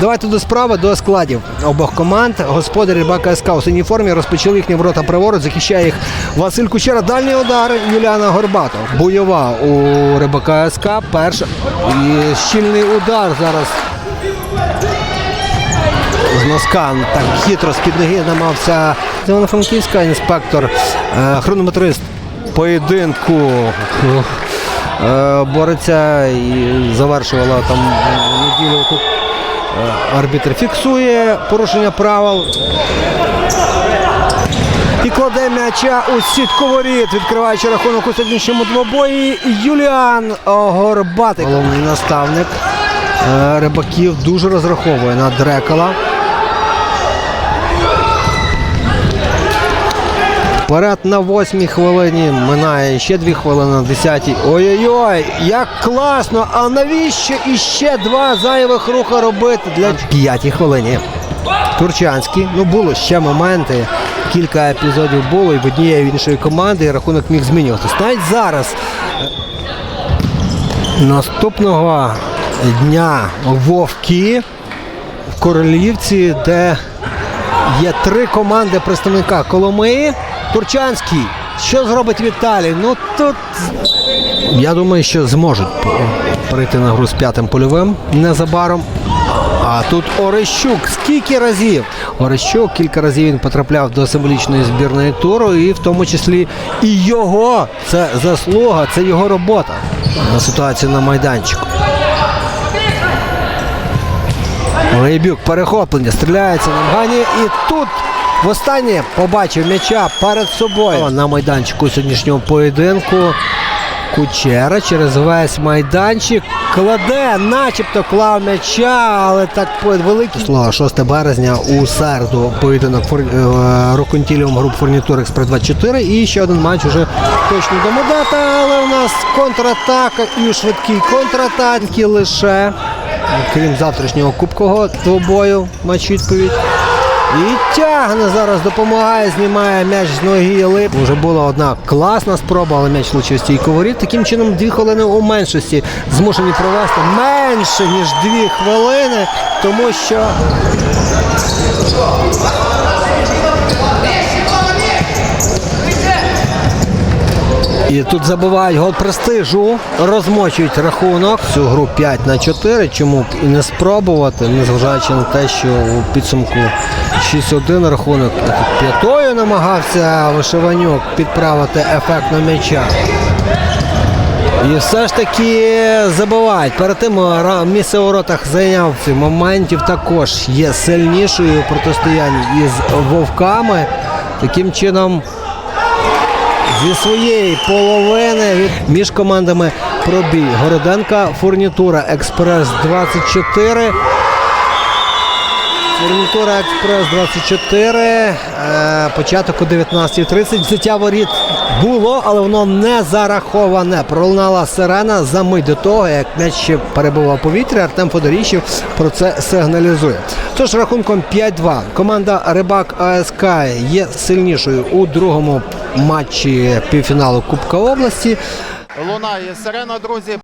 Давайте до справи до складів обох команд. Господарі Рибака СК у синій формі розпочали їхні ворота праворуч. Захищає їх Василь Кучера. Дальній удар Юліана Горбатов. Бойова у Рибака СК. Перша і щільний удар зараз. З носка так хитро з-під ноги намався Івано-Франківська інспектор, е, хронометрист поєдинку. Е, бореться і завершувала там неділю тут. Е, Арбітр фіксує порушення правил. І кладе м'яча у сітку воріт, відкриваючи рахунок у сьогоднішньому двобої. Юліан Горбатик. Головний наставник е, рибаків дуже розраховує на Дрекала. Вперед на восьмій хвилині. Минає ще дві хвилини на десятій. Ой-ой-ой, як класно! А навіщо іще два зайвих руха робити для п'ятій хвилині? Турчанський. Ну було ще моменти. Кілька епізодів було і в однієї в іншої команди і рахунок міг змінюватися. Навіть зараз. е, Наступного дня вовки в Королівці, де Є три команди представника Коломиї. Турчанський. Що зробить Віталій? Ну тут я думаю, що зможуть прийти на гру з п'ятим польовим незабаром. А тут Орещук. Скільки разів? Орещук кілька разів він потрапляв до символічної збірної туру, і в тому числі і його це заслуга, це його робота на ситуацію на майданчику. Рейбюк перехоплення, стріляється на Мгані і тут востаннє побачив м'яча перед собою на майданчику сьогоднішнього поєдинку. Кучера через весь майданчик кладе, начебто клав м'яча, але так великий. Слово 6 березня у середу поєдинок фор... е, Роконтіліум груп фурнітур Експрес 24 і ще один матч уже точно домодата, але у нас контратака і швидкий контратаки лише крім завтрашнього кубкового двобою матч відповідь. І тягне зараз, допомагає, знімає м'яч з ноги лип. Вже була одна класна спроба, але м'яч влучив стійку воріт. Таким чином, дві хвилини у меншості змушені провести менше, ніж дві хвилини, тому що І тут забувають гол престижу, розмочують рахунок. Цю гру 5 на 4. Чому б і не спробувати, незважаючи на те, що у підсумку 6-1 рахунок п'ятою намагався Вишиванюк підправити ефектно м'яча. І все ж таки забувають. Перед тим ра- місце у воротах зайняв моментів також є сильнішою у із вовками. Таким чином зі своєї половини від між командами пробій. Городенка, фурнітура Експрес 24. Фурнітура Експрес 24. Е, початок о 19.30. Взяття воріт було, але воно не зараховане. Пролунала сирена за мить до того, як м'яч ще перебував у повітрі. Артем Федоріщев про це сигналізує. Тож рахунком 5-2. Команда Рибак АСК є сильнішою у другому матчі півфіналу Кубка області. Лунає сирена, друзі.